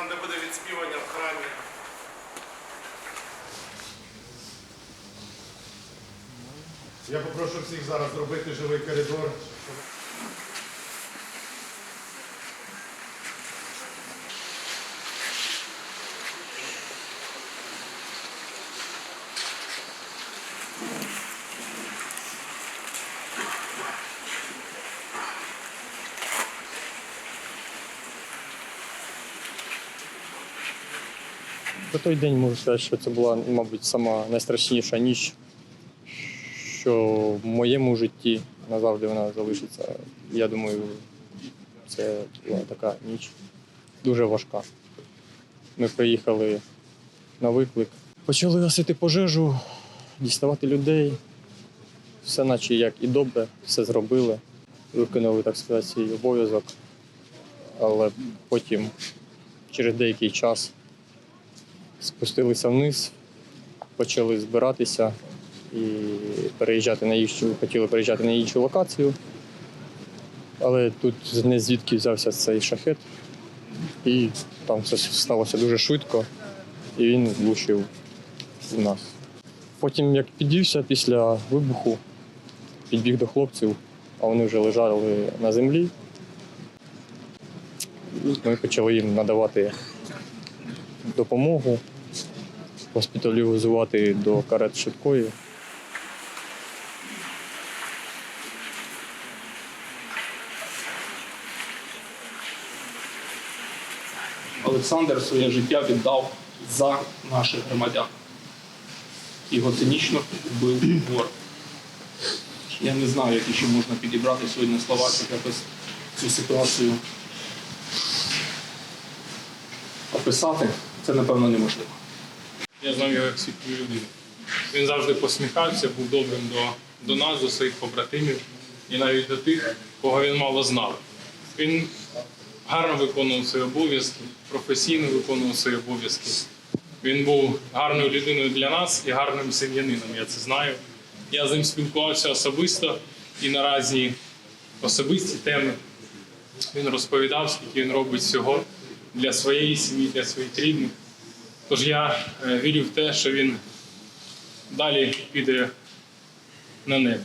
там, де буде відспівання в храмі. Я попрошу всіх зараз зробити живий коридор. Про той день можу сказати, що це була, мабуть, сама найстрашніша ніч, що в моєму житті назавжди вона залишиться. Я думаю, це була така ніч дуже важка. Ми приїхали на виклик, почали гасити пожежу, діставати людей. Все наче як і добре, все зробили. Виконали, так сказати, свій обов'язок. Але потім, через деякий час, спустилися вниз, почали збиратися і переїжджати на іншу, хотіли переїжджати на іншу локацію. Але тут не звідки взявся цей шахет, і там все сталося дуже швидко, і він влучив в нас. Потім, як підівся після вибуху, підбіг до хлопців, а вони вже лежали на землі. Ми почали їм надавати допомогу, госпіталізувати до карет швидкої. Олександр своє життя віддав за наших громадян. Його цинічно вбив ворог. Я не знаю, які ще можна підібрати сьогодні слова, щоб якось цю ситуацію описати. Це, напевно, неможливо. Я знав його як світлу людину. Він завжди посміхався, був добрим до, до нас, до своїх побратимів і навіть до тих, кого він мало знав. Він гарно виконував свої обов'язки, професійно виконував свої обов'язки. Він був гарною людиною для нас і гарним сім'янином, я це знаю. Я з ним спілкувався особисто і на різні особисті теми. Він розповідав, скільки він робить всього для своєї сім'ї, для своїх рідних. Тож я е, вірю в те, що він далі піде на небо.